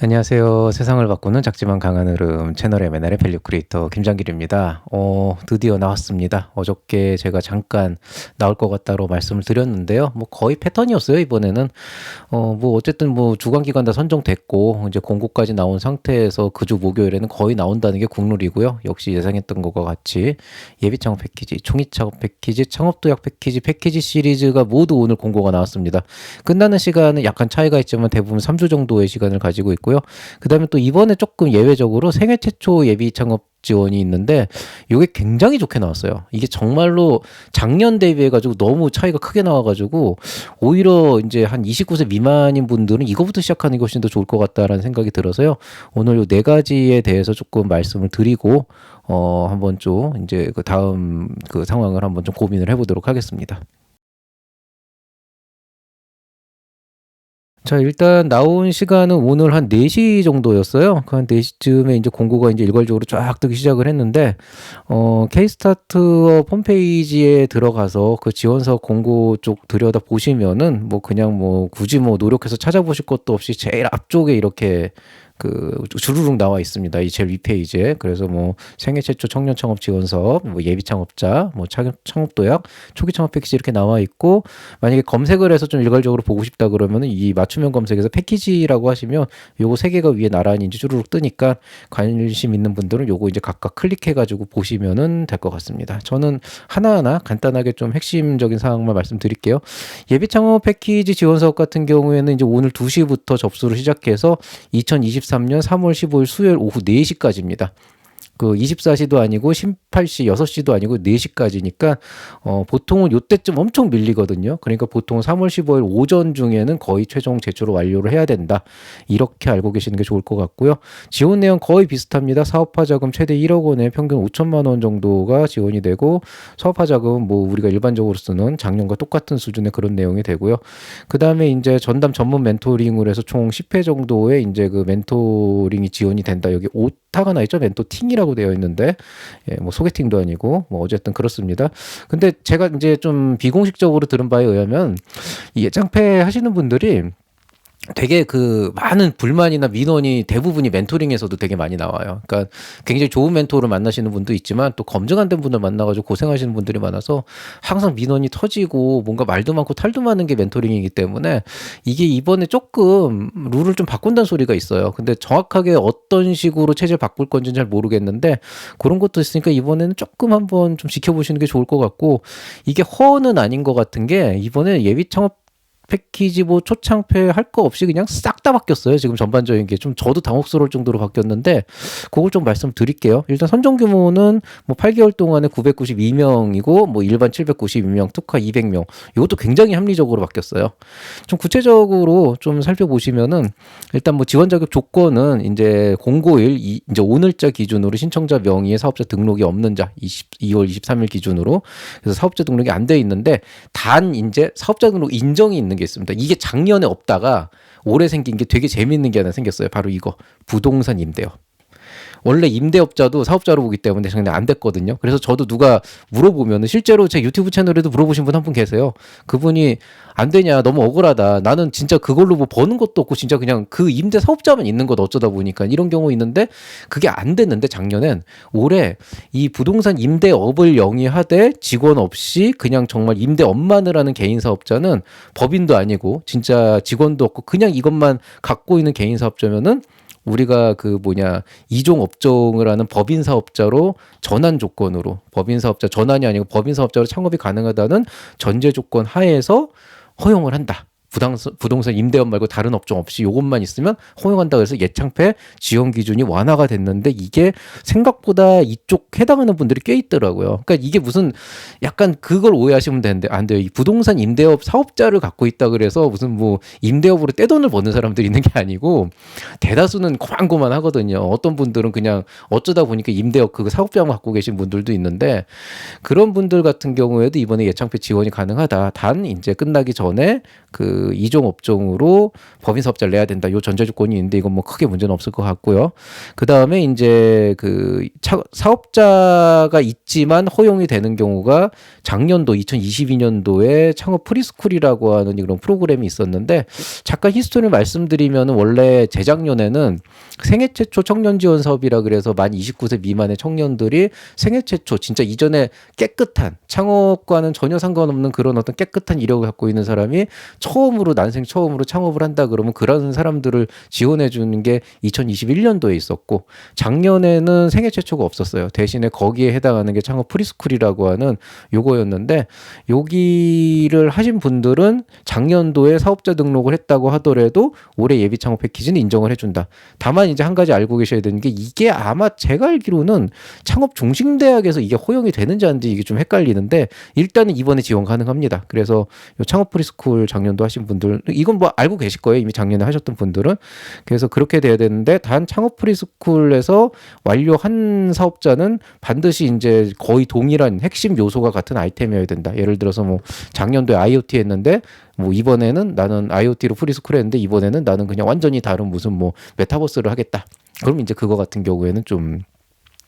안녕하세요. 세상을 바꾸는 작지만 강한 흐름 채널 M&R의 밸류 크리에이터 김장길입니다. 어, 드디어 나왔습니다. 어저께 제가 잠깐 나올 것 같다고 말씀을 드렸는데요. 뭐 거의 패턴이었어요, 이번에는. 어, 뭐 어쨌든 뭐 주간 기간 다 선정됐고 이제 공고까지 나온 상태에서 그 주 목요일에는 거의 나온다는 게 국룰이고요. 역시 예상했던 것과 같이 예비 창업 패키지, 총위 창업 패키지, 창업 도약 패키지, 패키지 시리즈가 모두 오늘 공고가 나왔습니다. 끝나는 시간은 약간 차이가 있지만 대부분 3주 정도의 시간을 가지고 있고 요. 그다음에 또 이번에 조금 예외적으로 생애 최초 예비 창업 지원이 있는데 이게 굉장히 좋게 나왔어요. 이게 정말로 작년 대비해 가지고 너무 차이가 크게 나와 가지고 오히려 이제 한 29세 미만인 분들은 이거부터 시작하는 것이 더 좋을 것 같다라는 생각이 들어서요. 오늘 요 네 가지에 대해서 조금 말씀을 드리고 어 한번 좀 이제 그 다음 그 상황을 한번 좀 고민을 해 보도록 하겠습니다. 자, 일단 나온 시간은 오늘 한 4시 정도였어요. 그 한 4시쯤에 이제 공고가 이제 일괄적으로 쫙 뜨기 시작을 했는데, 어, K-스타트업 홈페이지에 들어가서 그 지원서 공고 쪽 들여다 보시면은 뭐 그냥 뭐 굳이 뭐 노력해서 찾아보실 것도 없이 제일 앞쪽에 이렇게 그 주르륵 나와 있습니다. 이 제일 윗페이지에. 그래서 뭐 생애 최초 청년 창업 지원 사업, 뭐 예비 창업자, 뭐 창업 도약, 초기 창업 패키지 이렇게 나와 있고 만약에 검색을 해서 좀 일괄적으로 보고 싶다 그러면은 이 맞춤형 검색에서 패키지라고 하시면 요거 세 개가 위에 나란히 이제 주르륵 뜨니까 관심 있는 분들은 요거 이제 각각 클릭해 가지고 보시면은 될 것 같습니다. 저는 하나하나 간단하게 좀 핵심적인 사항만 말씀드릴게요. 예비 창업 패키지 지원 사업 같은 경우에는 이제 오늘 2시부터 접수를 시작해서 2023년 3월 15일 수요일 오후 4시까지입니다. 그 24시도 아니고 18시, 6시도 아니고 4시까지니까 어 보통은 요때쯤 엄청 밀리거든요. 그러니까 보통 3월 15일 오전 중에는 거의 최종 제출을 완료를 해야 된다. 이렇게 알고 계시는 게 좋을 것 같고요. 지원 내용 거의 비슷합니다. 사업화 자금 최대 1억 원에 평균 5천만 원 정도가 지원이 되고 사업화 자금 뭐 우리가 일반적으로 쓰는 작년과 똑같은 수준의 그런 내용이 되고요. 그다음에 이제 전담 전문 멘토링을 해서 총 10회 정도의 이제 그 멘토링이 지원이 된다. 여기 오타가 나 있죠. 멘토팅이라고 하고 되어 있는데 예, 뭐 소개팅도 아니고 뭐 어쨌든 그렇습니다. 근데 제가 이제 좀 비공식적으로 들은 바에 의하면 이 예장패 하시는 분들이 되게 그 많은 불만이나 민원이 대부분이 멘토링에서도 되게 많이 나와요. 그러니까 굉장히 좋은 멘토를 만나시는 분도 있지만 또 검증 안 된 분들 만나가지고 고생하시는 분들이 많아서 항상 민원이 터지고 뭔가 말도 많고 탈도 많은 게 멘토링이기 때문에 이게 이번에 조금 룰을 좀 바꾼다는 소리가 있어요. 근데 정확하게 어떤 식으로 체제를 바꿀 건지는 잘 모르겠는데 그런 것도 있으니까 이번에는 조금 한번 좀 지켜보시는 게 좋을 것 같고 이게 허는 아닌 것 같은 게 이번에 예비 창업 패키지 뭐 초창패 할 거 없이 그냥 싹 다 바뀌었어요. 지금 전반적인 게 좀 저도 당혹스러울 정도로 바뀌었는데 그걸 좀 말씀드릴게요. 일단 선정 규모는 뭐 8개월 동안에 992명이고 뭐 일반 792명, 특화 200명. 이것도 굉장히 합리적으로 바뀌었어요. 좀 구체적으로 좀 살펴보시면은 일단 뭐 지원 자격 조건은 이제 공고일 이제 오늘자 기준으로 신청자 명의의 사업자 등록이 없는 자 20, 2월 23일 기준으로 그래서 사업자 등록이 안 돼 있는데 단 이제 사업자 등록 인정이 있는 게 있습니다. 이게 작년에 없다가 올해 생긴 게 되게 재밌는 게 하나 생겼어요. 바로 이거 부동산 임대요. 원래 임대업자도 사업자로 보기 때문에 작년에 안 됐거든요. 그래서 저도 누가 물어보면 실제로 제 유튜브 채널에도 물어보신 분한분 계세요. 그분이 안 되냐 너무 억울하다. 나는 진짜 그걸로 뭐 버는 것도 없고 진짜 그냥 그 임대 사업자만 있는 것 어쩌다 보니까 이런 경우 있는데 그게 안 됐는데 작년엔 올해 이 부동산 임대업을 영위하되 직원 없이 그냥 정말 임대업만을 하는 개인 사업자는 법인도 아니고 진짜 직원도 없고 그냥 이것만 갖고 있는 개인 사업자면은 우리가 그 뭐냐 이종 업종을 하는 법인 사업자로 전환 조건으로 법인 사업자 전환이 아니고 법인 사업자로 창업이 가능하다는 전제 조건 하에서 허용을 한다. 부당선, 부동산 임대업 말고 다른 업종 없이 요것만 있으면 허용한다 그래서 예창패 지원 기준이 완화가 됐는데 이게 생각보다 이쪽 해당하는 분들이 꽤 있더라고요. 그러니까 이게 무슨 약간 그걸 오해하시면 되는데 안 돼요. 이 부동산 임대업 사업자를 갖고 있다 그래서 무슨 뭐 임대업으로 떼돈을 버는 사람들이 있는 게 아니고 대다수는 고만고만 하거든요. 어떤 분들은 그냥 어쩌다 보니까 임대업 그 사업자만 갖고 계신 분들도 있는데 그런 분들 같은 경우에도 이번에 예창패 지원이 가능하다. 단 이제 끝나기 전에 그그 이종 업종으로 법인 사업자를 내야 된다. 요 전제 조건이 있는데 이건 뭐 크게 문제는 없을 것 같고요. 그 다음에 이제 그 차, 사업자가 있지만 허용이 되는 경우가 작년도 2022년도에 창업 프리스쿨이라고 하는 그런 프로그램이 있었는데 잠깐 히스토리를 말씀드리면 원래 재작년에는 생애 최초 청년 지원 사업이라 그래서 만 29세 미만의 청년들이 생애 최초 진짜 이전에 깨끗한 창업과는 전혀 상관없는 그런 어떤 깨끗한 이력을 갖고 있는 사람이 처음 으로 난생 처음으로 창업을 한다 그러면 그런 사람들을 지원해 주는 게 2021년도에 있었고 작년에는 생애 최초가 없었어요. 대신에 거기에 해당하는 게 창업 프리스쿨이라고 하는 요거였는데 여기를 하신 분들은 작년도에 사업자 등록을 했다고 하더라도 올해 예비 창업 패키지는 인정을 해준다. 다만 이제 한 가지 알고 계셔야 되는 게 이게 아마 제가 알기로는 창업 중심대학에서 이게 허용이 되는지 안 되는지 이게 좀 헷갈리는데 일단은 이번에 지원 가능합니다. 그래서 요 창업 프리스쿨 작년도 하신 분들 이건 뭐 알고 계실 거예요. 이미 작년에 하셨던 분들은 그래서 그렇게 돼야 되는데 단 창업 프리스쿨에서 완료한 사업자는 반드시 이제 거의 동일한 핵심 요소가 같은 아이템이어야 된다. 예를 들어서 뭐 작년도에 IoT 했는데 뭐 이번에는 나는 IoT로 프리스쿨 했는데 이번에는 나는 그냥 완전히 다른 무슨 뭐 메타버스를 하겠다. 그럼 이제 그거 같은 경우에는 좀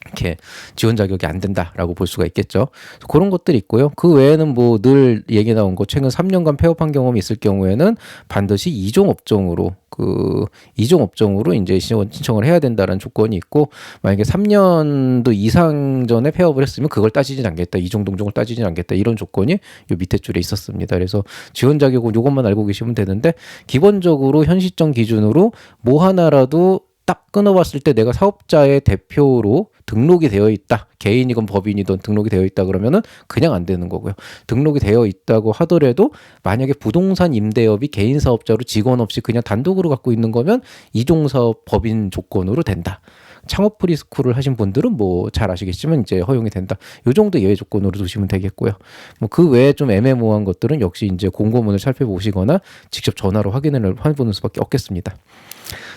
이렇게 지원 자격이 안 된다라고 볼 수가 있겠죠. 그런 것들이 있고요. 그 외에는 뭐 늘 얘기 나온 거 최근 3년간 폐업한 경험이 있을 경우에는 반드시 이종 업종으로 그 이종 업종으로 이제 신청을 해야 된다는 조건이 있고 만약에 3년도 이상 전에 폐업을 했으면 그걸 따지진 않겠다. 이종 동종을 따지진 않겠다. 이런 조건이 요 밑에 줄에 있었습니다. 그래서 지원 자격은 요것만 알고 계시면 되는데 기본적으로 현 시점 기준으로 뭐 하나라도 딱 끊어봤을 때 내가 사업자의 대표로 등록이 되어 있다. 개인이건 법인이든 등록이 되어 있다 그러면은 그냥 안 되는 거고요. 등록이 되어 있다고 하더라도 만약에 부동산 임대업이 개인 사업자로 직원 없이 그냥 단독으로 갖고 있는 거면 이종사업 법인 조건으로 된다. 창업 프리스쿨을 하신 분들은 뭐 잘 아시겠지만 이제 허용이 된다. 요 정도 예외 조건으로 두시면 되겠고요. 뭐 그 외에 좀 애매모호한 것들은 역시 이제 공고문을 살펴보시거나 직접 전화로 확인을 해보는 수밖에 없겠습니다.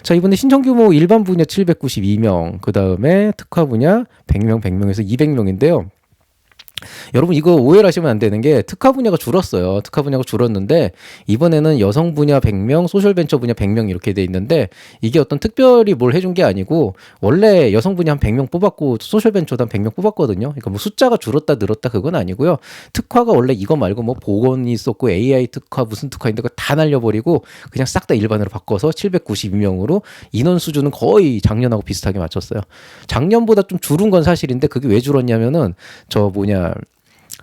자, 이번에 신청 규모 일반 분야 792명, 그 다음에 특화 분야 100명, 100명에서 200명인데요. 여러분 이거 오해를 하시면 안 되는 게 특화 분야가 줄었어요. 특화 분야가 줄었는데 이번에는 여성 분야 100명, 소셜 벤처 분야 100명 이렇게 돼 있는데 이게 어떤 특별히 뭘 해준 게 아니고 원래 여성 분야 한 100명 뽑았고 소셜 벤처도 한 100명 뽑았거든요. 그러니까 뭐 숫자가 줄었다 늘었다 그건 아니고요. 특화가 원래 이거 말고 뭐 보건이 있었고 AI 특화 무슨 특화인데 그거 다 날려버리고 그냥 싹 다 일반으로 바꿔서 792명으로 인원 수준은 거의 작년하고 비슷하게 맞췄어요. 작년보다 좀 줄은 건 사실인데 그게 왜 줄었냐면은 저 뭐냐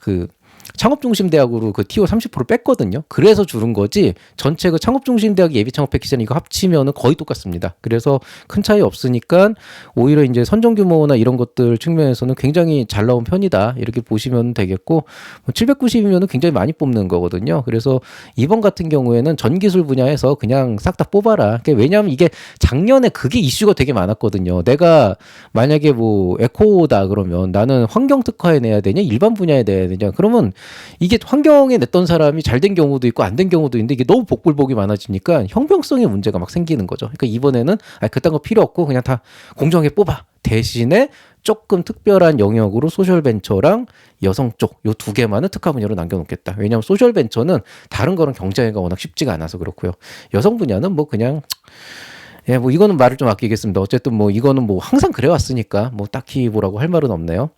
그 창업중심대학으로 그 티오 30% 뺐거든요. 그래서 줄은 거지 전체 그 창업중심대학 예비 창업 패키지는 이거 합치면은 거의 똑같습니다. 그래서 큰 차이 없으니까 오히려 이제 선정 규모나 이런 것들 측면에서는 굉장히 잘 나온 편이다. 이렇게 보시면 되겠고 790이면은 뭐 굉장히 많이 뽑는 거거든요. 그래서 이번 같은 경우에는 전 기술 분야에서 그냥 싹 다 뽑아라. 왜냐하면 이게 작년에 그게 이슈가 되게 많았거든요. 내가 만약에 뭐 에코다 그러면 나는 환경 특화에 내야 되냐 일반 분야에 내야 되냐 그러면 이게 환경에 냈던 사람이 잘 된 경우도 있고 안 된 경우도 있는데 이게 너무 복불복이 많아지니까 형평성의 문제가 막 생기는 거죠. 그러니까 이번에는 아 그딴 거 필요 없고 그냥 다 공정하게 뽑아. 대신에 조금 특별한 영역으로 소셜 벤처랑 여성 쪽 요 두 개만은 특화 분야로 남겨놓겠다. 왜냐하면 소셜 벤처는 다른 거랑 경쟁이 워낙 쉽지가 않아서 그렇고요. 여성 분야는 뭐 그냥 예, 뭐 이거는 말을 좀 아끼겠습니다. 어쨌든 뭐 이거는 뭐 항상 그래왔으니까 뭐 딱히 뭐라고 할 말은 없네요.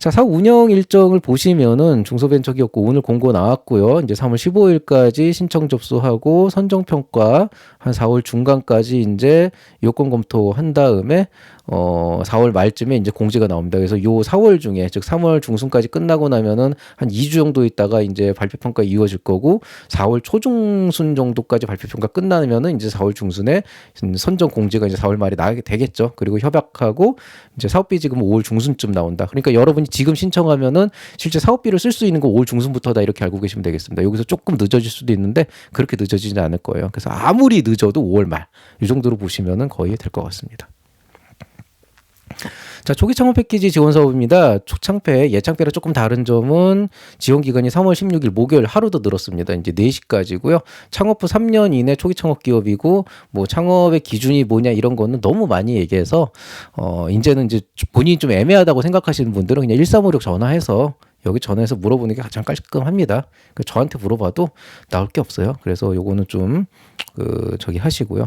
자, 사업 운영 일정을 보시면은 중소벤처기업고 오늘 공고 나왔고요. 이제 3월 15일까지 신청 접수하고 선정 평가 한 4월 중간까지 이제 요건 검토한 다음에 어 4월 말쯤에 이제 공지가 나옵니다. 그래서 요 4월 중에 즉 3월 중순까지 끝나고 나면은 한 2주 정도 있다가 이제 발표 평가 이어질 거고 4월 초중순 정도까지 발표 평가 끝나면은 이제 4월 중순에 선정 공지가 이제 4월 말에 나게 되겠죠. 그리고 협약하고 이제 사업비 지금 5월 중순쯤 나온다. 그러니까 여러분이 지금 신청하면은 실제 사업비를 쓸 수 있는 거 5월 중순부터다 이렇게 알고 계시면 되겠습니다. 여기서 조금 늦어질 수도 있는데 그렇게 늦어지지 않을 거예요. 그래서 아무리 늦어도 5월 말 이 정도로 보시면은 거의 될 것 같습니다. 자, 초기 창업 패키지 지원 사업입니다. 초창패, 예창패랑 조금 다른 점은 지원 기간이 3월 16일 목요일 하루 더 늘었습니다. 이제 4시까지고요. 창업 후 3년 이내 초기 창업 기업이고 뭐 창업의 기준이 뭐냐 이런 거는 너무 많이 얘기해서 어 이제는 이제 본인이 좀 애매하다고 생각하시는 분들은 그냥 1356 전화해서 여기 전화해서 물어보는 게 가장 깔끔합니다. 그 저한테 물어봐도 나올 게 없어요. 그래서 요거는 좀 그 저기 하시고요.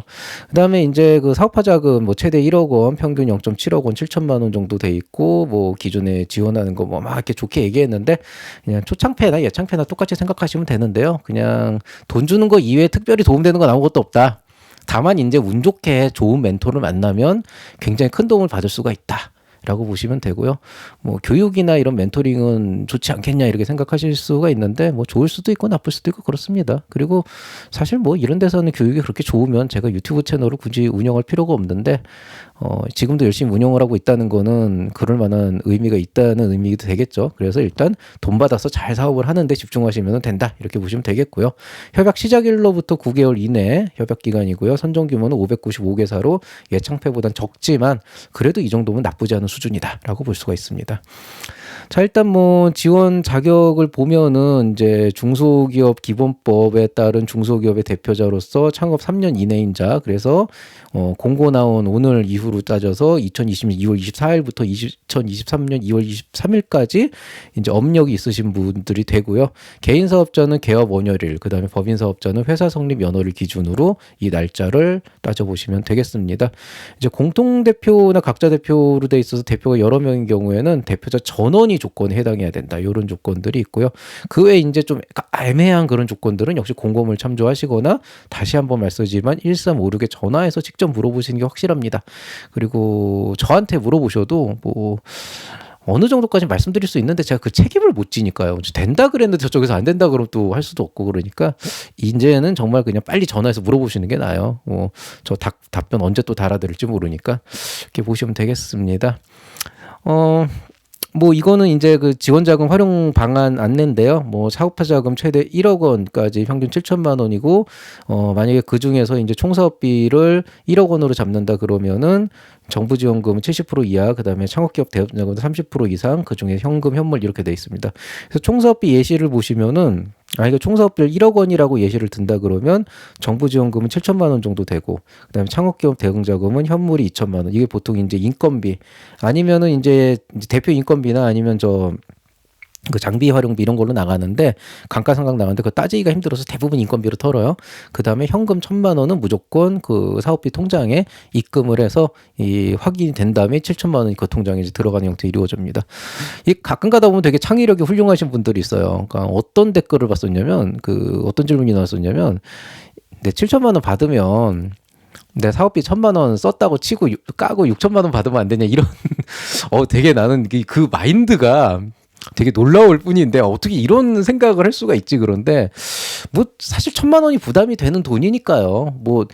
그다음에 이제 그 사업화 자금 뭐 최대 1억 원, 평균 0.7억 원, 7천만 원 정도 돼 있고 뭐 기존에 지원하는 거 뭐 막 이렇게 좋게 얘기했는데 그냥 초창패나 예창패나 똑같이 생각하시면 되는데요. 그냥 돈 주는 거 이외에 특별히 도움되는 건 아무것도 없다. 다만 이제 운 좋게 좋은 멘토를 만나면 굉장히 큰 도움을 받을 수가 있다. 라고 보시면 되고요. 뭐 교육이나 이런 멘토링은 좋지 않겠냐 이렇게 생각하실 수가 있는데 뭐 좋을 수도 있고 나쁠 수도 있고 그렇습니다. 그리고 사실 뭐 이런 데서는 교육이 그렇게 좋으면 제가 유튜브 채널을 굳이 운영할 필요가 없는데 어 지금도 열심히 운영을 하고 있다는 거는 그럴 만한 의미가 있다는 의미도 되겠죠. 그래서 일단 돈 받아서 잘 사업을 하는데 집중하시면 된다 이렇게 보시면 되겠고요. 협약 시작일로부터 9개월 이내 협약 기간이고요. 선정 규모는 595개사로 예창패보단 적지만 그래도 이 정도면 나쁘지 않은 수준이다라고 볼 수가 있습니다. 자, 일단 뭐 지원 자격을 보면은 이제 중소기업 기본법에 따른 중소기업의 대표자로서 창업 3년 이내인 자, 그래서 어, 공고 나온 오늘 이후로 따져서 2020년 2월 24일부터 2023년 2월 23일까지 이제 업력이 있으신 분들이 되고요. 개인 사업자는 개업 원효일, 그 다음에 법인 사업자는 회사 성립 연월을 기준으로 이 날짜를 따져보시면 되겠습니다. 이제 공통 대표나 각자 대표로 돼 있어서 대표가 여러 명인 경우에는 대표자 전원이 조건에 해당해야 된다. 이런 조건들이 있고요. 그 외에 이제 좀 애매한 그런 조건들은 역시 공고문을 참조하시거나 다시 한번 말씀드리지만 1356에 전화해서 직접 물어보시는 게 확실합니다. 그리고 저한테 물어보셔도 뭐 어느 정도까지 말씀드릴 수 있는데 제가 그 책임을 못 지니까요. 된다 그랬는데 저쪽에서 안 된다 그러면 또 할 수도 없고 그러니까 이제는 정말 그냥 빨리 전화해서 물어보시는 게 나아요. 뭐 저 답변 언제 또 달아드릴지 모르니까 이렇게 보시면 되겠습니다. 어, 뭐 이거는 이제 그 지원 자금 활용 방안 안내인데요. 뭐 사업화 자금 최대 1억 원까지 평균 7천만 원이고 어 만약에 그 중에서 이제 총사업비를 1억 원으로 잡는다 그러면은 정부 지원금은 70% 이하, 그다음에 창업기업 대업자금은 30% 이상, 그 중에 현금, 현물 이렇게 돼 있습니다. 그래서 총사업비 예시를 보시면은 아 이거 총사업비를 1억 원이라고 예시를 든다 그러면 정부 지원금은 7천만 원 정도 되고 그 다음에 창업기업 대응자금은 현물이 2천만 원. 이게 보통 이제 인건비 아니면은 이제 대표 인건비나 아니면 저 그 장비 활용비 이런 걸로 나가는데 감가상각 나가는데 그거 따지기가 힘들어서 대부분 인건비로 털어요. 그 다음에 현금 천만 원은 무조건 그 사업비 통장에 입금을 해서 이 확인이 된 다음에 칠천만 원이 그 통장에 이제 들어가는 형태 이루어집니다. 이 가끔 가다 보면 되게 창의력이 훌륭하신 분들이 있어요. 그러니까 어떤 댓글을 봤었냐면 그 어떤 질문이 나왔었냐면 내 칠천만 원 받으면 내 사업비 천만 원 썼다고 치고 까고 육천만 원 받으면 안 되냐 이런 어 되게 나는 그 마인드가 되게 놀라울 뿐인데 어떻게 이런 생각을 할 수가 있지 그런데 뭐 사실 천만 원이 부담이 되는 돈이니까요. 뭐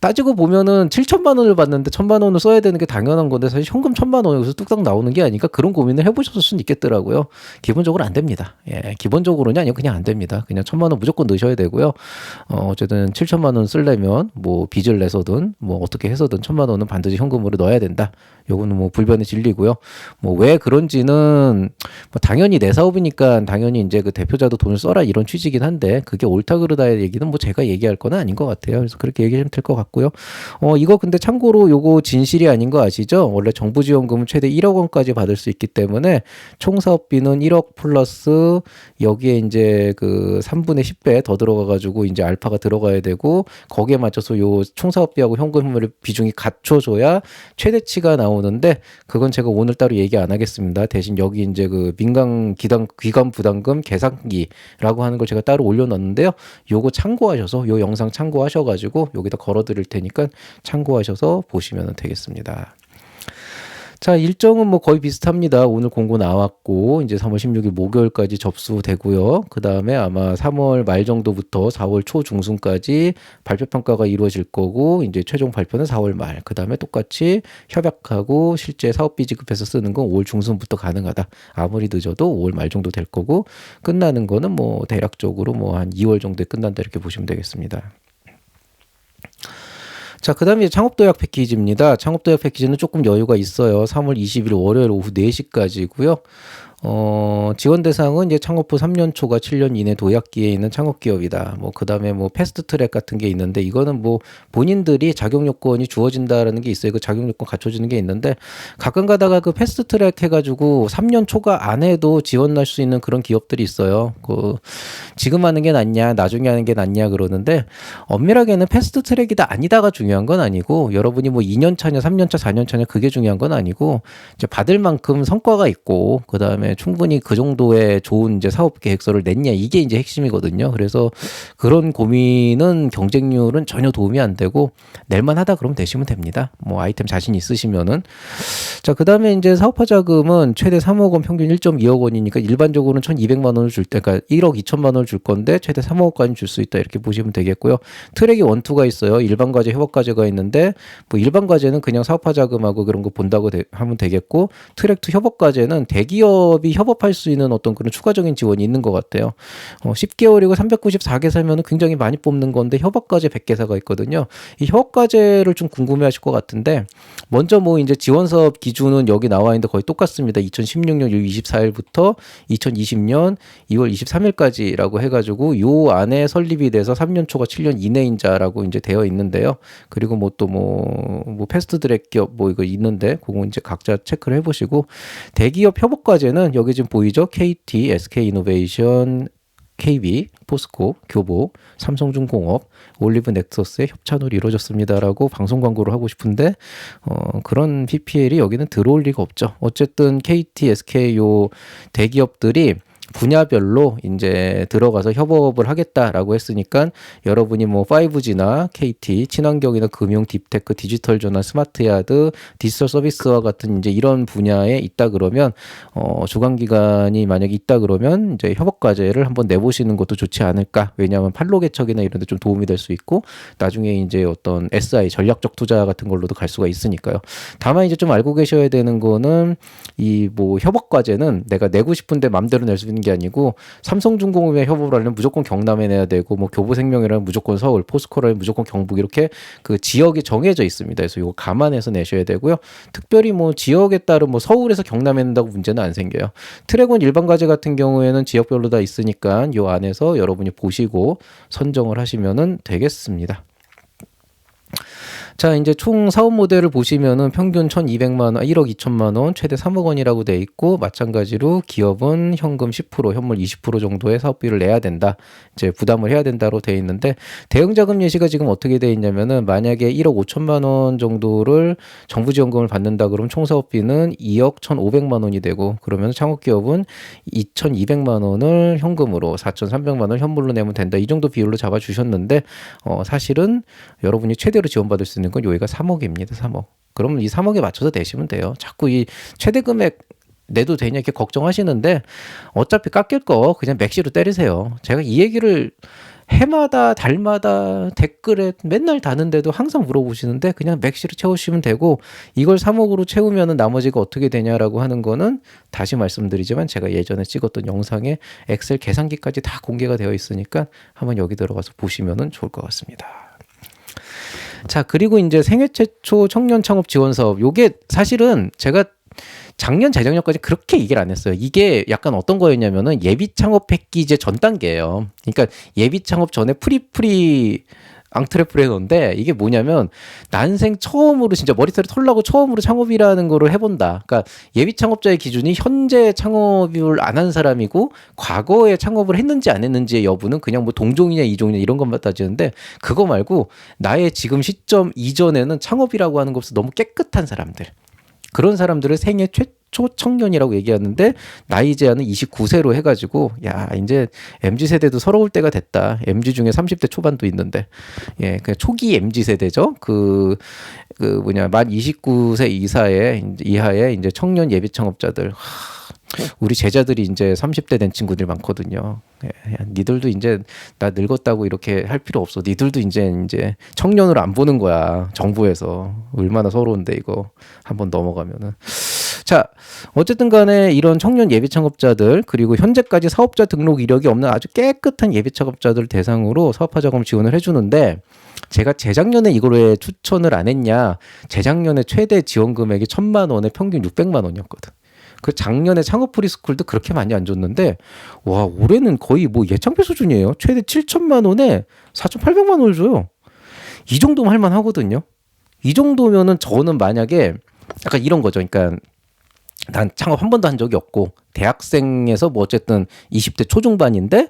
따지고 보면은 7천만 원을 받는데 천만 원을 써야 되는 게 당연한 건데 사실 현금 천만 원 여기서 뚝딱 나오는 게 아니까 그런 고민을 해보셨을 수는 있겠더라고요. 기본적으로 안 됩니다. 예, 기본적으로는 아니고 그냥 안 됩니다. 그냥 천만 원 무조건 넣으셔야 되고요. 어, 어쨌든 7천만 원 쓰려면 뭐 빚을 내서든 뭐 어떻게 해서든 천만 원은 반드시 현금으로 넣어야 된다. 요거는 뭐 불변의 진리고요. 뭐 왜 그런지는 뭐 당연히 내 사업이니까 당연히 이제 그 대표자도 돈을 써라 이런 취지긴 한데 그게 옳다 그르다의 얘기는 뭐 제가 얘기할 건 아닌 것 같아요. 그래서 그렇게 얘기하면 될 것 같고. 같고요. 어, 이거 근데 참고로 요거 진실이 아닌 거 아시죠? 원래 정부 지원금은 최대 1억 원까지 받을 수 있기 때문에 총 사업비는 1억 플러스 여기에 이제 그 3분의 10배 더 들어가 가지고 이제 알파가 들어가야 되고 거기에 맞춰서 요 총 사업비하고 현금의 비중이 갖춰줘야 최대치가 나오는데 그건 제가 오늘 따로 얘기 안 하겠습니다. 대신 여기 이제 그 민간 기관 기관 부담금 계산기라고 하는 걸 제가 따로 올려 놨는데요. 요거 참고하셔서 요 영상 참고하셔 가지고 여기다 걸어 드릴 드릴 테니까 참고하셔서 보시면 되겠습니다. 자, 일정은 뭐 거의 비슷합니다. 오늘 공고 나왔고, 이제 3월 16일 목요일까지 접수되고요. 그 다음에 아마 3월 말 정도부터 4월 초 중순까지 발표평가가 이루어질 거고, 이제 최종 발표는 4월 말. 그 다음에 똑같이 협약하고 실제 사업비 지급해서 쓰는 건 5월 중순부터 가능하다. 아무리 늦어도 5월 말 정도 될 거고, 끝나는 거는 뭐 대략적으로 뭐 한 2월 정도에 끝난다 이렇게 보시면 되겠습니다. 자, 그 다음에 창업도약 패키지입니다. 창업도약 패키지는 조금 여유가 있어요. 3월 20일 월요일 오후 4시까지고요. 어, 지원 대상은 이제 창업 후 3년 초과 7년 이내 도약기에 있는 창업 기업이다. 뭐 그다음에 뭐 패스트 트랙 같은 게 있는데 이거는 뭐 본인들이 자격 요건이 주어진다라는 게 있어요. 그 자격 요건 갖춰주는 게 있는데 가끔 가다가 그 패스트 트랙 해 가지고 3년 초과 안에도 지원할 수 있는 그런 기업들이 있어요. 그 지금 하는 게 낫냐, 나중에 하는 게 낫냐 그러는데 엄밀하게는 패스트 트랙이다 아니다가 중요한 건 아니고 여러분이 뭐 2년 차냐, 3년 차, 4년 차냐 그게 중요한 건 아니고 이제 받을 만큼 성과가 있고 그다음에 충분히 그 정도의 좋은 이제 사업 계획서를 냈냐 이게 이제 핵심이거든요. 그래서 그런 고민은 경쟁률은 전혀 도움이 안 되고 낼만하다 그러면 되시면 됩니다. 뭐 아이템 자신 있으시면은 자 그다음에 이제 사업화 자금은 최대 3억 원 평균 1.2억 원이니까 일반적으로는 1,200만 원을 줄 때, 그러니까 1억 2천만 원을 줄 건데 최대 3억까지 줄 수 있다 이렇게 보시면 되겠고요. 트랙이 원투가 있어요. 일반 과제, 협업 과제가 있는데 뭐 일반 과제는 그냥 사업화 자금하고 그런 거 본다고 되, 하면 되겠고 트랙 투 협업 과제는 대기업 이 협업할 수 있는 어떤 그런 추가적인 지원이 있는 것 같아요. 어, 10개월이고 394개사면은 굉장히 많이 뽑는 건데 협업 과제 100개사가 있거든요. 이 협업 과제를 좀 궁금해하실 것 같은데 먼저 뭐 이제 지원 사업 기준은 여기 나와 있는데 거의 똑같습니다. 2016년 6월 24일부터 2020년 2월 23일까지라고 해가지고 요 안에 설립이 돼서 3년 초과 7년 이내인 자라고 이제 되어 있는데요. 그리고 뭐 또 뭐 뭐 패스트 드랙 기업 뭐 이거 있는데 그거 이제 각자 체크를 해보시고 대기업 협업 과제는 여기 지금 보이죠? KT, SK 이노베이션, KB, 포스코, 교보, 삼성중공업, 올리브 넥서스의 협찬으로 이루어졌습니다라고 방송 광고를 하고 싶은데 어, 그런 PPL이 여기는 들어올 리가 없죠. 어쨌든 KT, SK 요 대기업들이 분야별로 이제 들어가서 협업을 하겠다라고 했으니까 여러분이 뭐 5G나 KT, 친환경이나 금융, 딥테크, 디지털 전환, 스마트야드, 디지털 서비스와 같은 이제 이런 분야에 있다 그러면 어 주관 기관이 만약에 있다 그러면 이제 협업 과제를 한번 내보시는 것도 좋지 않을까? 왜냐하면 판로 개척이나 이런 데 좀 도움이 될 수 있고 나중에 이제 어떤 SI 전략적 투자 같은 걸로도 갈 수가 있으니까요. 다만 이제 좀 알고 계셔야 되는 거는 이 뭐 협업 과제는 내가 내고 싶은데 맘대로 낼 수 있는 게 아니고 삼성중공업에 협업을 하려면 무조건 경남에 내야 되고 뭐 교보생명이라면 무조건 서울, 포스코라면 무조건 경북 이렇게 그 지역이 정해져 있습니다. 그래서 이거 감안해서 내셔야 되고요. 특별히 뭐 지역에 따른 뭐 서울에서 경남에 낸다고 문제는 안 생겨요. 트랙원 일반 과제 같은 경우에는 지역별로 다 있으니까 요 안에서 여러분이 보시고 선정을 하시면은 되겠습니다. 자, 이제 총 사업 모델을 보시면은 평균 1,200만 원, 1억 2천만 원, 최대 3억 원이라고 돼 있고 마찬가지로 기업은 현금 10%, 현물 20% 정도의 사업비를 내야 된다. 이제 부담을 해야 된다로 돼 있는데 대응 자금 예시가 지금 어떻게 돼 있냐면은 만약에 1억 5천만 원 정도를 정부 지원금을 받는다 그러면 총 사업비는 2억 1,500만 원이 되고 그러면 창업 기업은 2,200만 원을 현금으로 4,300만 원 현물로 내면 된다. 이 정도 비율로 잡아 주셨는데 어 사실은 여러분이 최대로 지원받을 수 있는 건 여기가 3억입니다. 3억. 그러면 이 3억에 맞춰서 내시면 돼요. 자꾸 이 최대 금액 내도 되냐 이렇게 걱정하시는데 어차피 깎일 거 그냥 맥시로 때리세요. 제가 이 얘기를 해마다 달마다 댓글에 맨날 다는데도 항상 물어보시는데 그냥 맥시로 채우시면 되고 이걸 3억으로 채우면 나머지가 어떻게 되냐라고 하는 거는 다시 말씀드리지만 제가 예전에 찍었던 영상에 엑셀 계산기까지 다 공개가 되어 있으니까 한번 여기 들어가서 보시면 좋을 것 같습니다. 자, 그리고 이제 생애 최초 청년 창업 지원 사업. 요게 사실은 제가 작년 재작년까지 그렇게 얘기를 안 했어요. 이게 약간 어떤 거였냐면은 예비 창업 패키지의 전 단계예요. 그러니까 예비 창업 전에 프리프리 앙트레프레너인데 이게 뭐냐면 난생 처음으로 진짜 머리털이 털나고 처음으로 창업이라는 거를 해본다. 그러니까 예비 창업자의 기준이 현재 창업을 안 한 사람이고 과거에 창업을 했는지 안 했는지의 여부는 그냥 뭐 동종이냐 이종이냐 이런 것만 따지는데 그거 말고 나의 지금 시점 이전에는 창업이라고 하는 것은 너무 깨끗한 사람들. 그런 사람들을 생애 최초 청년이라고 얘기하는데 나이 제한은 29세로 해가지고 야 이제 mz 세대도 서러울 때가 됐다. mz 중에 30대 초반도 있는데 예, 그 초기 mz 세대죠. 그그 그 뭐냐 만 29세 이사의 이하의 이제 청년 예비 창업자들. 하, 우리 제자들이 이제 30대 된 친구들 많거든요. 예, 니들도 이제 나 늙었다고 이렇게 할 필요 없어. 니들도 이제 이제 청년으로 안 보는 거야. 정부에서 얼마나 서러운데 이거 한번 넘어가면은. 자, 어쨌든 간에 이런 청년 예비 창업자들 그리고 현재까지 사업자 등록 이력이 없는 아주 깨끗한 예비 창업자들 대상으로 사업화 자금 지원을 해주는데 제가 재작년에 이걸 왜 추천을 안 했냐? 재작년에 최대 지원 금액이 천만 원에 평균 600만 원이었거든. 그 작년에 창업 프리스쿨도 그렇게 많이 안 줬는데 와 올해는 거의 뭐 예창표 수준이에요. 최대 7천만 원에 4,800만 원을 줘요. 이 정도면 할만 하거든요. 이 정도면은 저는 만약에 약간 이런 거죠. 그러니까 난 창업 한 번도 한 적이 없고 대학생에서 뭐 어쨌든 20대 초중반인데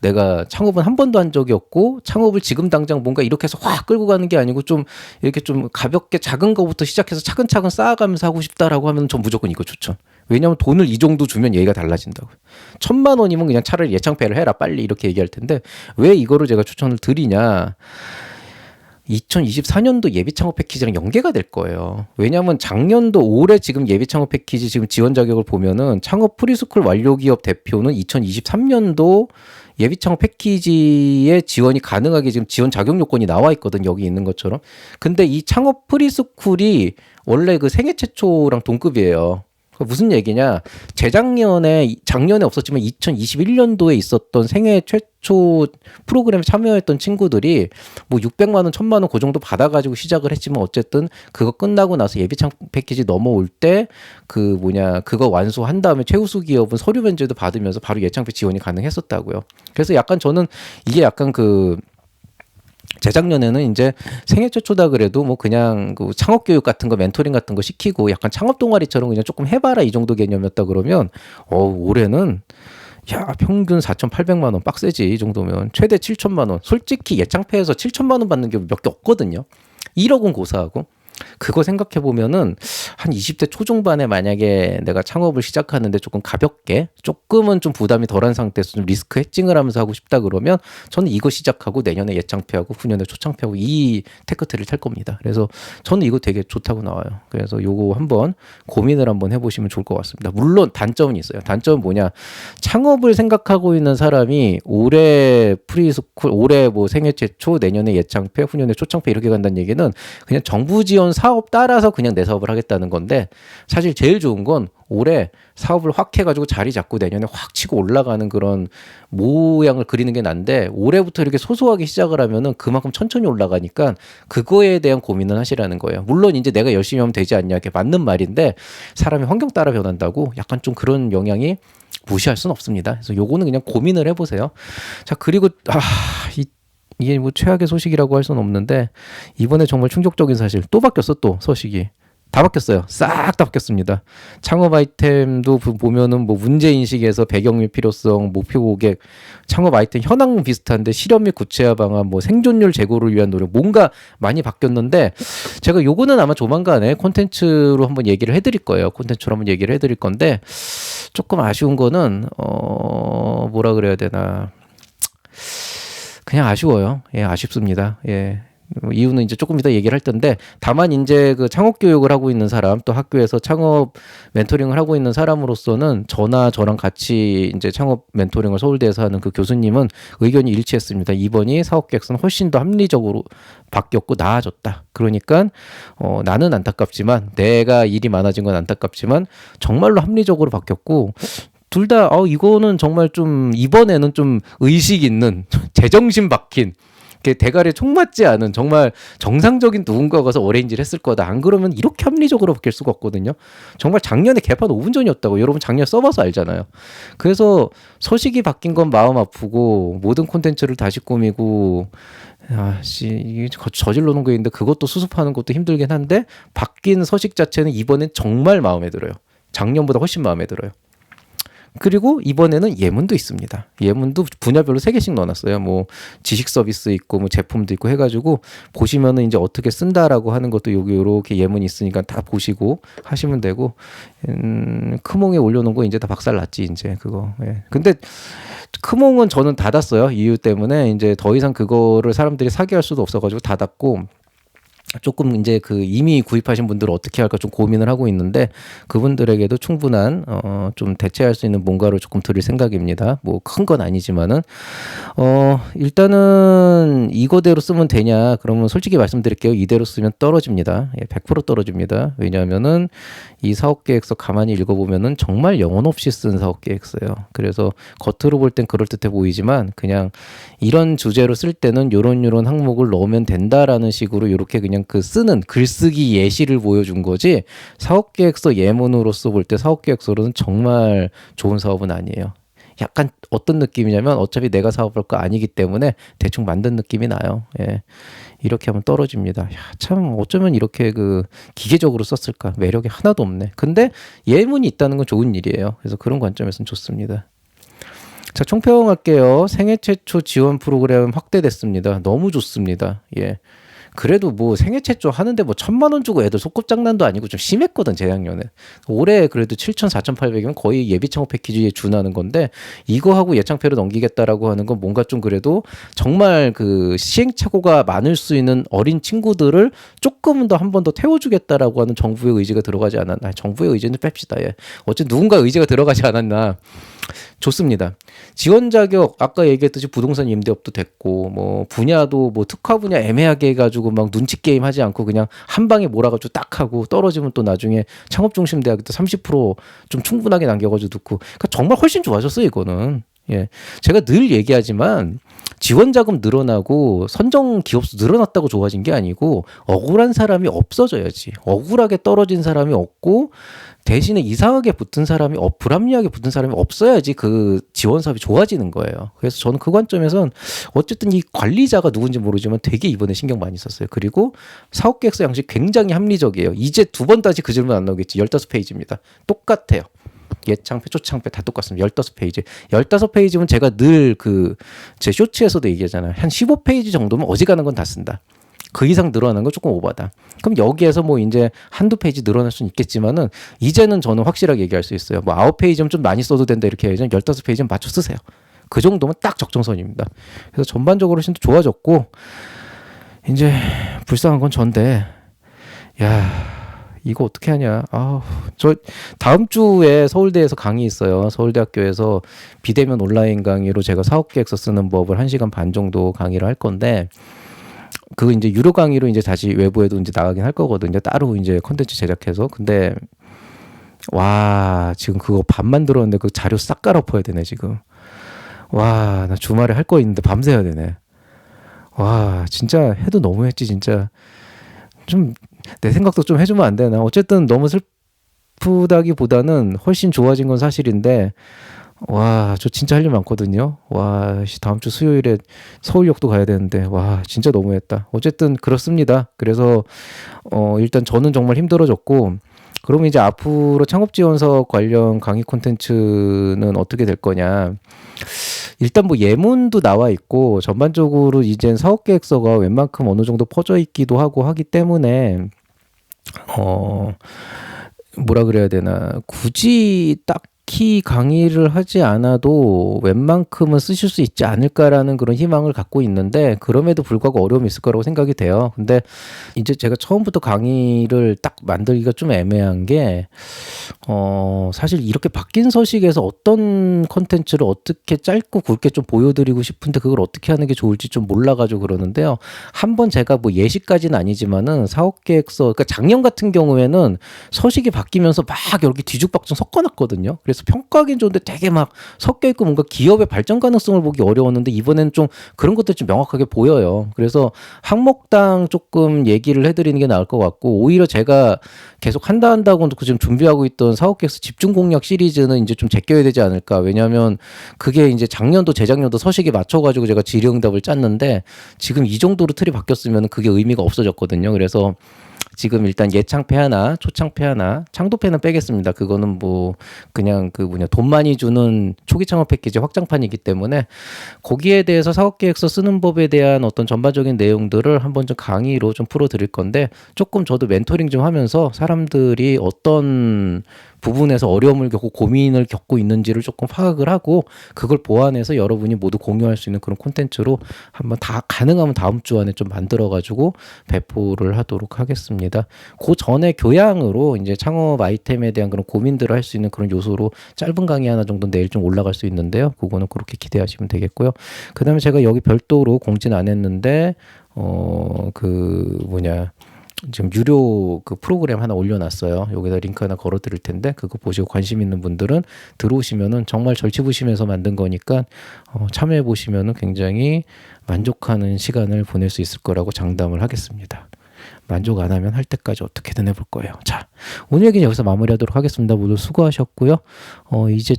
내가 창업은 한 번도 한 적이 없고 창업을 지금 당장 뭔가 이렇게 해서 확 끌고 가는 게 아니고 좀 이렇게 좀 가볍게 작은 거부터 시작해서 차근차근 쌓아가면서 하고 싶다라고 하면 전 무조건 이거 추천. 왜냐하면 돈을 이 정도 주면 얘기가 달라진다고. 천만 원이면 그냥 차라리 예창패를 해라 빨리 이렇게 얘기할 텐데 왜 이거를 제가 추천을 드리냐. 2024년도 예비 창업 패키지랑 연계가 될 거예요. 왜냐하면 작년도 올해 지금 예비 창업 패키지 지금 지원 자격을 보면은 창업 프리스쿨 완료 기업 대표는 2023년도 예비 창업 패키지에 지원이 가능하게 지금 지원 자격 요건이 나와 있거든 여기 있는 것처럼. 근데 이 창업 프리스쿨이 원래 그 생애 최초랑 동급이에요. 그 무슨 얘기냐? 재작년에 작년에 없었지만 2021년도에 있었던 생애 최초 프로그램에 참여했던 친구들이 뭐 600만 원, 1000만 원 그 정도 받아 가지고 시작을 했지만 어쨌든 그거 끝나고 나서 예비창 패키지 넘어올 때 그 뭐냐 그거 완수한 다음에 최우수 기업은 서류 변제도 받으면서 바로 예창패 지원이 가능했었다고요. 그래서 약간 저는 이게 약간 그 재작년에는 이제 생애 최초다 그래도 뭐 그냥 그 창업 교육 같은 거 멘토링 같은 거 시키고 약간 창업 동아리처럼 그냥 조금 해봐라 이 정도 개념이었다 그러면 어 올해는 야 평균 4,800만 원 빡세지 이 정도면. 최대 7천만 원. 솔직히 예창패에서 7천만 원 받는 게 몇 개 없거든요. 1억 원 고사하고 그거 생각해 보면은 한 20대 초중반에 만약에 내가 창업을 시작하는데 조금 가볍게 조금은 좀 부담이 덜한 상태에서 좀 리스크 해칭을 하면서 하고 싶다 그러면 저는 이거 시작하고 내년에 예창피하고 후년에 초창피하고 이 테크트를 탈 겁니다. 그래서 저는 이거 되게 좋다고 나와요. 그래서 요거 한번 고민을 한번 해보시면 좋을 것 같습니다. 물론 단점은 있어요. 단점은 뭐냐? 창업을 생각하고 있는 사람이 올해 프리스쿨, 올해 뭐 생애 최초, 내년에 예창패, 후년에 초창패 이렇게 간다는 얘기는 그냥 정부 지원 사업 따라서 그냥 내 사업을 하겠다는 건데 사실 제일 좋은 건 올해 사업을 확 해가지고 자리 잡고 내년에 확 치고 올라가는 그런 모양을 그리는 게 난데 올해부터 이렇게 소소하게 시작을 하면은 그만큼 천천히 올라가니까 그거에 대한 고민을 하시라는 거예요. 물론 이제 내가 열심히 하면 되지 않냐 이게 맞는 말인데 사람이 환경 따라 변한다고 약간 좀 그런 영향이 무시할 수는 없습니다. 그래서 요거는 그냥 고민을 해보세요. 자 그리고 아, 이 이게 뭐 최악의 소식이라고 할 수는 없는데 이번에 정말 충격적인 사실 또 바뀌었어 또 소식이 다 바뀌었어요. 싹 다 바뀌었습니다. 창업 아이템도 보면은 뭐 문제 인식에서 배경 및 필요성, 목표 고객, 창업 아이템 현황 비슷한데 실현 및 구체화 방안, 뭐 생존율 제고를 위한 노력 뭔가 많이 바뀌었는데 제가 요거는 아마 조만간에 콘텐츠로 한번 얘기를 해드릴 거예요. 콘텐츠로 한번 얘기를 해드릴 건데 조금 아쉬운 거는 어 뭐라 그래야 되나. 그냥 아쉬워요. 예, 아쉽습니다. 예. 뭐 이유는 이제 조금 이따 얘기를 할 텐데 다만 이제 그 창업 교육을 하고 있는 사람 또 학교에서 창업 멘토링을 하고 있는 사람으로서는 저나 저랑 같이 이제 창업 멘토링을 서울대에서 하는 그 교수님은 의견이 일치했습니다. 이번이 사업 계획서는 훨씬 더 합리적으로 바뀌었고 나아졌다. 그러니까 어 나는 안타깝지만 내가 일이 많아진 건 안타깝지만 정말로 합리적으로 바뀌었고 둘 다, 어, 이거는 정말 좀, 이번에는 좀 의식 있는, 제정신 박힌, 대가리에 총 맞지 않은 정말 정상적인 누군가가 가서 어레인지를 했을 거다. 안 그러면 이렇게 합리적으로 바뀔 수가 없거든요. 정말 작년에 개판 5분 전이었다고 여러분 작년 써봐서 알잖아요. 그래서 서식이 바뀐 건 마음 아프고 모든 콘텐츠를 다시 꾸미고 아씨 이게 저질러 놓은 거 있는데 그것도 수습하는 것도 힘들긴 한데 바뀐 서식 자체는 이번엔 정말 마음에 들어요. 작년보다 훨씬 마음에 들어요. 그리고 이번에는 예문도 있습니다. 예문도 분야별로 세 개씩 넣어놨어요. 뭐 지식 서비스 있고 뭐 제품도 있고 해가지고 보시면은 이제 어떻게 쓴다라고 하는 것도 여기 이렇게 예문이 있으니까 다 보시고 하시면 되고 음, 크몽에 올려놓은 거 이제 다 박살났지 이제 그거. 예. 근데 크몽은 저는 닫았어요 이유 때문에 이제 더 이상 그거를 사람들이 사기 할 수도 없어가지고 닫았고 조금 이제 그 이미 구입하신 분들은 어떻게 할까 좀 고민을 하고 있는데 그분들에게도 충분한 어 좀 대체할 수 있는 뭔가를 조금 드릴 생각입니다. 뭐 큰 건 아니지만은 어 일단은 이거대로 쓰면 되냐? 그러면 솔직히 말씀드릴게요. 이대로 쓰면 떨어집니다. 예, 100% 떨어집니다. 왜냐하면은 이 사업 계획서 가만히 읽어보면은 정말 영혼 없이 쓴 사업 계획서예요. 그래서 겉으로 볼 땐 그럴 듯해 보이지만 그냥 이런 주제로 쓸 때는 요런 요런 항목을 넣으면 된다라는 식으로 이렇게 그냥 그 쓰는 글쓰기 예시를 보여준 거지 사업 계획서 예문으로서 볼 때 사업 계획서로는 정말 좋은 사업은 아니에요. 약간 어떤 느낌이냐면 어차피 내가 사업할 거 아니기 때문에 대충 만든 느낌이 나요. 예. 이렇게 하면 떨어집니다. 야, 참 어쩌면 이렇게 그 기계적으로 썼을까? 매력이 하나도 없네. 근데 예문이 있다는 건 좋은 일이에요. 그래서 그런 관점에서는 좋습니다. 자, 총평할게요. 생애 최초 지원 프로그램 확대됐습니다. 너무 좋습니다. 예. 그래도 뭐 생애 최초 하는데 뭐 천만 원 주고 애들 속꿉장난도 아니고 좀 심했거든 재작년에. 올해 그래도 7천 4,800이면 거의 예비 창업 패키지에 준하는 건데 이거 하고 예창패로 넘기겠다라고 하는 건 뭔가 좀 그래도 정말 그 시행착오가 많을 수 있는 어린 친구들을 조금 더한 번 더 태워주겠다라고 하는 정부의 의지가 들어가지 않았나. 정부의 의지는 뺍시다 예. 어쨌든 누군가 의지가 들어가지 않았나 좋습니다. 지원 자격 아까 얘기했듯이 부동산 임대업도 됐고 뭐 분야도 뭐 특화 분야 애매하게 해가지고 막 눈치 게임 하지 않고 그냥 한 방에 몰아가지고 딱 하고 떨어지면 또 나중에 창업 중심 대학도 30%좀 충분하게 남겨가지고 듣고 그러니까 정말 훨씬 좋아졌어요 이거는 예 제가 늘 얘기하지만 지원 자금 늘어나고 선정 기업수 늘어났다고 좋아진 게 아니고 억울한 사람이 없어져야지 억울하게 떨어진 사람이 없고 대신에 이상하게 붙은 사람이 어, 불합리하게 붙은 사람이 없어야지 그 지원 사업이 좋아지는 거예요. 그래서 저는 그 관점에선 어쨌든 이 관리자가 누군지 모르지만 되게 이번에 신경 많이 썼어요. 그리고 사업 계획서 양식 굉장히 합리적이에요. 이제 두 번 다시 그 질문 안 나오겠지. 15페이지입니다. 똑같아요. 예창패, 초창패 다 똑같습니다. 15페이지. 15페이지면 제가 늘 그 제 쇼츠에서도 얘기하잖아요. 한 15페이지 정도면 어지간한 건 다 쓴다. 그 이상 늘어나는 건 조금 오바다. 그럼 여기에서 뭐 이제 한두 페이지 늘어날 수는 있겠지만은 이제는 저는 확실하게 얘기할 수 있어요. 뭐 아홉 페이지면 좀 많이 써도 된다 이렇게 해야지 열다섯 페이지는 맞춰 쓰세요. 그 정도면 딱 적정선입니다. 그래서 전반적으로 훨씬 좋아졌고 이제 불쌍한 건 전데 야 이거 어떻게 하냐. 아, 저 다음 주에 서울대에서 강의 있어요. 서울대학교에서 비대면 온라인 강의로 제가 사업 계획서 쓰는 법을 1시간 반 정도 강의를 할 건데 그 이제 유료 강의로 이제 다시 외부에도 이제 나가긴 할 거거든요. 따로 이제 컨텐츠 제작해서. 근데 와, 지금 그거 반 만들었는데 그 자료 싹 깔아엎어야 되네, 지금. 와, 나 주말에 할 거 있는데 밤새 야 되네. 와, 진짜 해도 너무 했지, 진짜. 좀 내 생각도 좀 해주면 안 되나. 어쨌든 너무 슬프다기보다는 훨씬 좋아진 건 사실인데, 와, 저 진짜 할 일 많거든요. 와, 다음 주 수요일에 서울역도 가야 되는데, 와, 진짜 너무했다. 어쨌든 그렇습니다. 그래서, 어, 일단 저는 정말 힘들어졌고, 그러면 이제 앞으로 창업지원서 관련 강의 콘텐츠는 어떻게 될 거냐. 일단 뭐 예문도 나와 있고, 전반적으로 이젠 사업 계획서가 웬만큼 어느 정도 퍼져 있기도 하고 하기 때문에, 어, 뭐라 그래야 되나. 굳이 딱 딱히 강의를 하지 않아도 웬만큼은 쓰실 수 있지 않을까라는 그런 희망을 갖고 있는데 그럼에도 불구하고 어려움이 있을 거라고 생각이 돼요. 근데 이제 제가 처음부터 강의를 딱 만들기가 좀 애매한 게 어, 사실 이렇게 바뀐 서식에서 어떤 컨텐츠를 어떻게 짧고 굵게 좀 보여드리고 싶은데 그걸 어떻게 하는 게 좋을지 좀 몰라가지고 그러는데요. 한번 제가 뭐 예시까지는 아니지만은 사업계획서, 그러니까 작년 같은 경우에는 서식이 바뀌면서 막 이렇게 뒤죽박죽 섞어놨거든요. 그래서 평가하기는 좋은데 되게 막 섞여 있고 뭔가 기업의 발전 가능성을 보기 어려웠는데 이번에는 좀 그런 것들 좀 명확하게 보여요. 그래서 항목당 조금 얘기를 해드리는 게 나을 것 같고 오히려 제가 계속 한다 한다고 지금 준비하고 있던 사업계획서 집중 공략 시리즈는 이제 좀 제껴야 되지 않을까. 왜냐하면 그게 이제 작년도 재작년도 서식에 맞춰가지고 제가 질의응답을 짰는데 지금 이 정도로 틀이 바뀌었으면 그게 의미가 없어졌거든요. 그래서 지금 일단 예창패 하나, 초창패 하나, 창도패는 빼겠습니다. 그거는 뭐 그냥 그 뭐냐 돈 많이 주는 초기 창업 패키지 확장판이기 때문에 거기에 대해서 사업 계획서 쓰는 법에 대한 어떤 전반적인 내용들을 한번 좀 강의로 좀 풀어 드릴 건데 조금 저도 멘토링 좀 하면서 사람들이 어떤 부분에서 어려움을 겪고 고민을 겪고 있는지를 조금 파악을 하고 그걸 보완해서 여러분이 모두 공유할 수 있는 그런 콘텐츠로 한번 다 가능하면 다음 주 안에 좀 만들어 가지고 배포를 하도록 하겠습니다. 그 전에 교양으로 이제 창업 아이템에 대한 그런 고민들을 할 수 있는 그런 요소로 짧은 강의 하나 정도 내일 좀 올라갈 수 있는데요. 그거는 그렇게 기대하시면 되겠고요. 그다음에 제가 여기 별도로 공지는 안 했는데 어 그 뭐냐 지금 유료 그 프로그램 하나 올려놨어요. 여기다 링크 하나 걸어드릴 텐데 그거 보시고 관심 있는 분들은 들어오시면은 정말 절치부심해서 만든 거니까 어, 참여해 보시면은 굉장히 만족하는 시간을 보낼 수 있을 거라고 장담을 하겠습니다. 만족 안 하면 할 때까지 어떻게든 해볼 거예요. 자, 오늘 얘기는 여기서 마무리하도록 하겠습니다. 모두 수고하셨고요. 어, 이제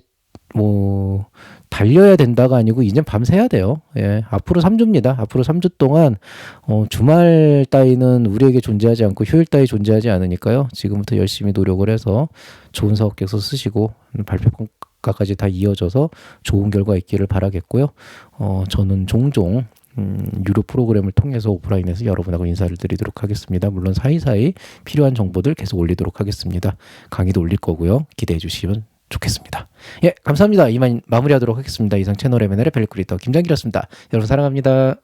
뭐 달려야 된다가 아니고 이젠 밤새야 돼요. 예. 앞으로 3주입니다. 앞으로 3주 동안 어, 주말 따위는 우리에게 존재하지 않고 휴일 따위 존재하지 않으니까요. 지금부터 열심히 노력을 해서 좋은 사업 계속 쓰시고 발표 평가까지 다 이어져서 좋은 결과 있기를 바라겠고요. 어, 저는 종종 음, 유료 프로그램을 통해서 오프라인에서 여러분하고 인사를 드리도록 하겠습니다. 물론 사이사이 필요한 정보들 계속 올리도록 하겠습니다. 강의도 올릴 거고요. 기대해 주시면 좋겠습니다. 예, 감사합니다. 이만 마무리하도록 하겠습니다. 이상 채널 M&A의 벨크리터 김장길이었습니다. 여러분 사랑합니다.